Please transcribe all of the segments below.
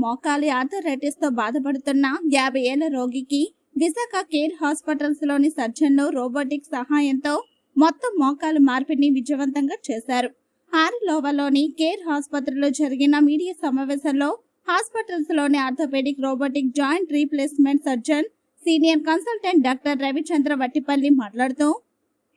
మోకాలి ఆర్థరైటిస్తో బాధపడుతున్న యాభై ఏళ్ళ రోగికి విశాఖ కేర్ హాస్పిటల్స్లోని సర్జన్లు రోబోటిక్ సహాయంతో మొత్తం మోకాలు మార్పిడిని విజయవంతంగా చేశారు. ఆరులోవలోని కేర్ ఆసుపత్రిలో జరిగిన మీడియా సమావేశంలో హాస్పిటల్స్లోని orthopaedic robotic joint replacement surgeon senior consultant doctor Ravichandra Vattipalli మాట్లాడుతూ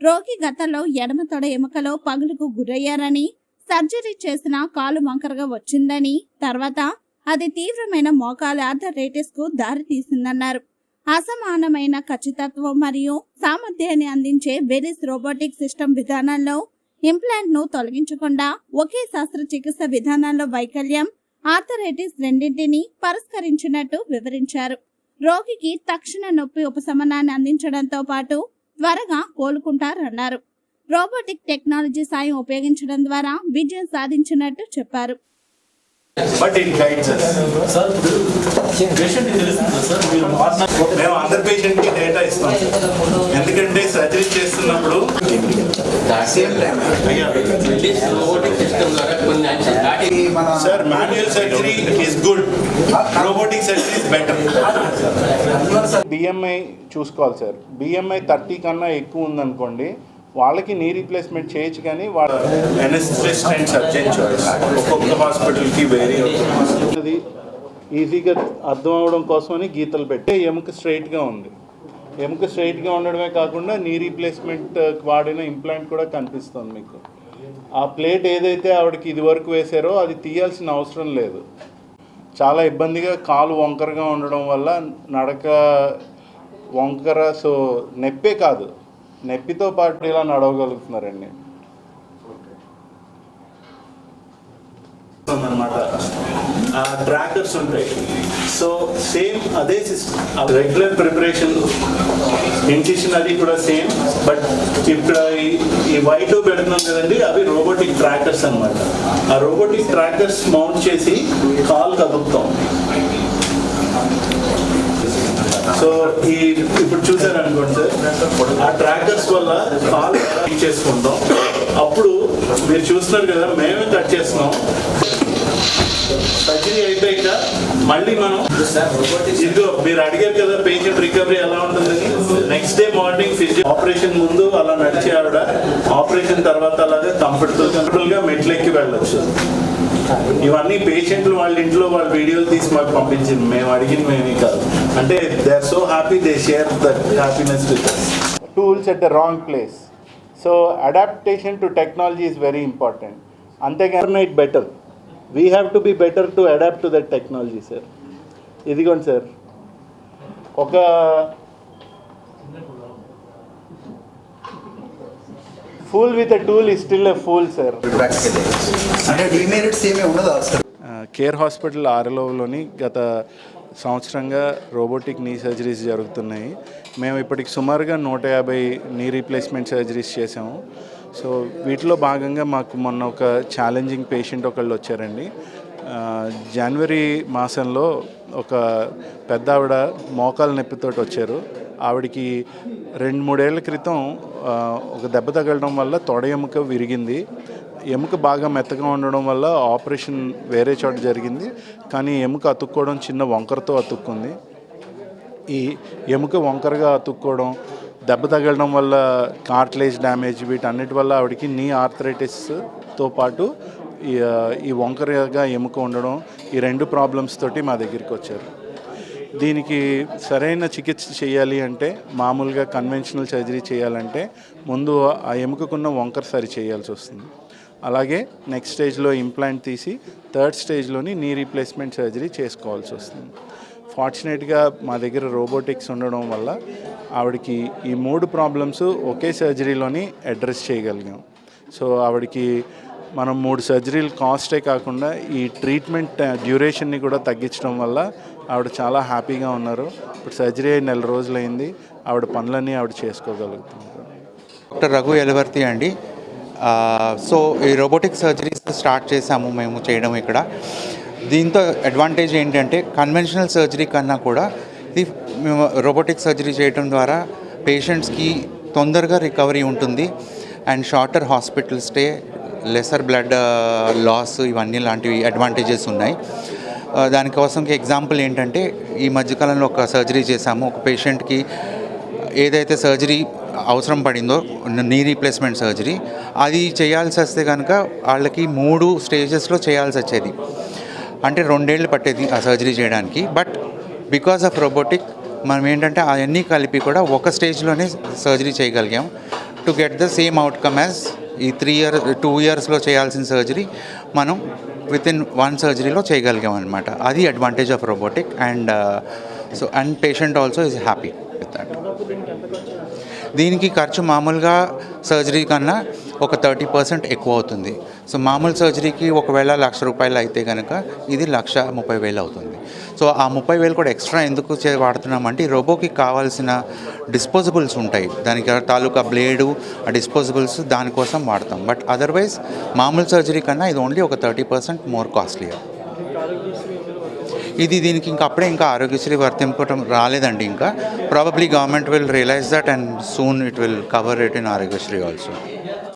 రోగి గతంలో ఎడమ తొడ ఎముకలో పగులుకు గురయ్యారని సర్జరీ చేసిన కాలు వంకరగా వచ్చిందని తర్వాత అది తీవ్రమైన మోకాలు ఆర్థరైటిస్కు దారి తీసిందన్నారు. అసమానమైన ఖచ్చితత్వం మరియు సామర్థ్యాన్ని అందించే వెరిస్ రోబోటిక్ సిస్టమ్ విధానంలో ఇంప్లాంట్ను తొలగించకుండా ఒకే శస్త్రచికిత్స విధానంలో వైకల్యం ఆర్థరైటిస్ రెండింటిని పరిష్కరించినట్టు వివరించారు. రోగికి తక్షణ నొప్పి ఉపశమనాన్ని అందించడంతో పాటు త్వరగా కోలుకుంటారన్నారు. రోబోటిక్ టెక్నాలజీ సాయం ఉపయోగించడం ద్వారా విజయం సాధించినట్టు చెప్పారు. But it guides sir patient తెలుస్తుందా సార్ మీరు మేము అందర్ పేషెంట్కి డేటా ఇస్తాం. ఎందుకంటే సర్జరీ చేస్తున్నప్పుడు sir manual surgery is good robotic surgery is better BMI చూసుకోవాలి సార్ బిఎంఐ థర్టీ కన్నా ఎక్కువ ఉందనుకోండి వాళ్ళకి నీ రీప్లేస్మెంట్ చేయొచ్చు కానీ వాళ్ళ చాయిస్ ఒక్కొక్క హాస్పిటల్కి వేరీ అవుతుంది ఈజీగా అర్థం అవడం కోసమని గీతలు పెట్టి ఎముక స్ట్రైట్గా ఉంది. ఎముక స్ట్రైట్గా ఉండడమే కాకుండా నీ రీప్లేస్మెంట్ వాడిన ఇంప్లాంట్ కూడా కనిపిస్తుంది మీకు. ఆ ప్లేట్ ఏదైతే ఆవిడకి ఇది వరకు వేశారో అది తీయాల్సిన అవసరం లేదు. చాలా ఇబ్బందిగా కాలు వంకరగా ఉండడం వల్ల నడక వంకర సో నొప్పే కాదు. నొప్పితో పాటు ఇలా నడవగలుగుతున్నారండి. అనమాట ఆ ట్రాకర్స్ ఉంటాయి. సో సేమ్ అదే సిస్టమ్ రెగ్యులర్ ప్రిపరేషన్ ఇన్సిషన్ అది కూడా సేమ్ బట్ ఇక్కడ ఈ- ఈ వైట్ పెడుతున్నాం కదండి అవి రోబోటిక్ ట్రాకర్స్ అన్నమాట. ఆ రోబోటిక్ ట్రాకర్స్ మౌంట్ చేసి కాల్ కదుపుతాం. సో ఈ ఇప్పుడు చూసారు అనుకోండి సార్ ఆ ట్రాకర్స్ వల్ల కాల్ చేసుకుంటాం. అప్పుడు మీరు చూస్తున్నారు కదా మేమే కట్ చేస్తున్నాం. సర్జరీ అయిపోయాక మళ్ళీ మనం ఇదిగో మీరు అడిగారు కదా పేషెంట్ రికవరీ ఎలా ఉంటుందని. Next day morning physio operation ముందు అలా నడిచే ఆవిడ ఆపరేషన్ తర్వాత అలాగే కంఫర్టబుల్ కంఫర్టబుల్గా మెట్లెక్కి వెళ్ళొచ్చు. ఇవన్నీ పేషెంట్లు వాళ్ళ ఇంట్లో వాళ్ళ వీడియోలు తీసి మాకు పంపించింది. మేము అడిగింది మేమే కాదు. అంటే they are so happy they share the happiness with tools at the wrong place. So adaptation to technology is very important. అంతేగాని it better we have to be better to adapt to that technology sir ఇదిగోండి sir ఒక fool with a tool is still a fool sir అంటే demerits ఏమీ ఉండదు అసలు. Care hospital ఆర్ఎల్ఓలోని గత సంవత్సరంగా రోబోటిక్ నీ సర్జరీస్ జరుగుతున్నాయి. మేము ఇప్పటికి సుమారుగా నూట యాభై నీ రీప్లేస్మెంట్ సర్జరీస్ చేసాము సో వీటిలో భాగంగా మాకు మొన్న ఒక ఛాలెంజింగ్ పేషెంట్ ఒకళ్ళు వచ్చారండి. జనవరి మాసంలో ఒక పెద్ద ఆవిడ మోకాల నొప్పితోటి వచ్చారు. ఆవిడకి రెండు మూడేళ్ళ క్రితం ఒక దెబ్బ తగలడం వల్ల తొడ ఎముక విరిగింది. ఎముక బాగా మెత్తగా ఉండడం వల్ల ఆపరేషన్ వేరే చోట జరిగింది. కానీ ఎముక అతుక్కోవడం చిన్న వంకరతో అతుక్కుంది. ఈ ఎముక వంకరగా అతుక్కోవడం దెబ్బ తగలడం వల్ల కార్ట్లేజ్ డ్యామేజ్ వీటన్నిటి వల్ల ఆవిడకి నీ ఆర్థరైటిస్తో పాటు ఈ, ఈ వంకరగా ఎముక ఉండడం ఈ రెండు ప్రాబ్లమ్స్ తోటి మా దగ్గరికి వచ్చారు. దీనికి సరైన చికిత్స చేయాలి అంటే మామూలుగా కన్వెన్షనల్ సర్జరీ చేయాలంటే ముందు ఆ ఎముకకున్న వంకర సరి చేయాల్సి వస్తుంది. అలాగే నెక్స్ట్ స్టేజ్లో ఇంప్లాంట్ తీసి థర్డ్ స్టేజ్లోని నీ రీప్లేస్మెంట్ సర్జరీ చేసుకోవాల్సి వస్తుంది. ఫార్చునేట్గా మా దగ్గర రోబోటిక్స్ ఉండడం వల్ల ఆవిడకి ఈ మూడు ప్రాబ్లమ్స్ ఒకే సర్జరీలోని అడ్రస్ చేయగలిగాం. సో ఆవిడకి మనం మూడు సర్జరీలు కాస్టే కాకుండా ఈ ట్రీట్మెంట్ డ్యూరేషన్ని కూడా తగ్గించడం వల్ల ఆవిడ చాలా హ్యాపీగా ఉన్నారు. ఇప్పుడు సర్జరీ అయి నెల రోజులైంది. ఆవిడ పనులన్నీ ఆవిడ చేసుకోగలుగుతున్నారు. డాక్టర్ రఘు ఎలవర్తి అండి. సో ఈ రోబోటిక్ సర్జరీస్ స్టార్ట్ చేసాము మేము చేయడం ఇక్కడ. దీంతో అడ్వాంటేజ్ ఏంటంటే కన్వెన్షనల్ సర్జరీ కన్నా కూడా ఇది మేము రోబోటిక్ సర్జరీ చేయడం ద్వారా పేషెంట్స్కి తొందరగా రికవరీ ఉంటుంది. And shorter hospital stay lesser blood loss ఇవన్నీ లాంటివి అడ్వాంటేజెస్ ఉన్నాయి. దానికోసం ఎగ్జాంపుల్ ఏంటంటే ఈ మధ్యకాలంలో ఒక సర్జరీ చేశాము. ఒక పేషెంట్కి ఏదైతే సర్జరీ అవసరం పడిందో నీ రీప్లేస్మెంట్ సర్జరీ అది చేయాల్సి వస్తే కనుక వాళ్ళకి మూడు స్టేజెస్లో చేయాల్సి వచ్చేది. అంటే రెండేళ్ళు పట్టేది ఆ సర్జరీ చేయడానికి. బట్ బికాస్ ఆఫ్ రోబోటిక్ మనం ఏంటంటే అవన్నీ కలిపి కూడా ఒక స్టేజ్లోనే సర్జరీ చేయగలిగాం. To get the same outcome as ఈ త్రీ ఇయర్ టూ ఇయర్స్లో చేయాల్సిన సర్జరీ మనం విత్ ఇన్ వన్ సర్జరీలో చేయగలిగాం అనమాట అది advantage of robotic and so and patient also is happy with that దీనికి ఖర్చు మామూలుగా సర్జరీ కన్నా ఒక థర్టీ పర్సెంట్ ఎక్కువ అవుతుంది. సో మామూలు సర్జరీకి ఒకవేళ లక్ష రూపాయలు అయితే కనుక ఇది లక్ష ముప్పై వేలు అవుతుంది. సో ఆ ముప్పై వేలు కూడా ఎక్స్ట్రా ఎందుకు చే వాడుతున్నామంటే ఈ రోబోకి కావాల్సిన డిస్పోజబుల్స్ ఉంటాయి. దానికి తాలూకా బ్లేడు ఆ డిస్పోజబుల్స్ దానికోసం వాడతాం. బట్ అదర్వైజ్ మామూలు సర్జరీ కన్నా ఇది ఓన్లీ ఒక థర్టీ పర్సెంట్ మోర్ కాస్ట్లీ. ఇది దీనికి ఇంకా అప్పుడే ఇంకా ఆరోగ్యశ్రీ వర్తింపటం రాలేదండి ఇంకా. Probably government will realise that and soon it will cover it in Aarogyasri also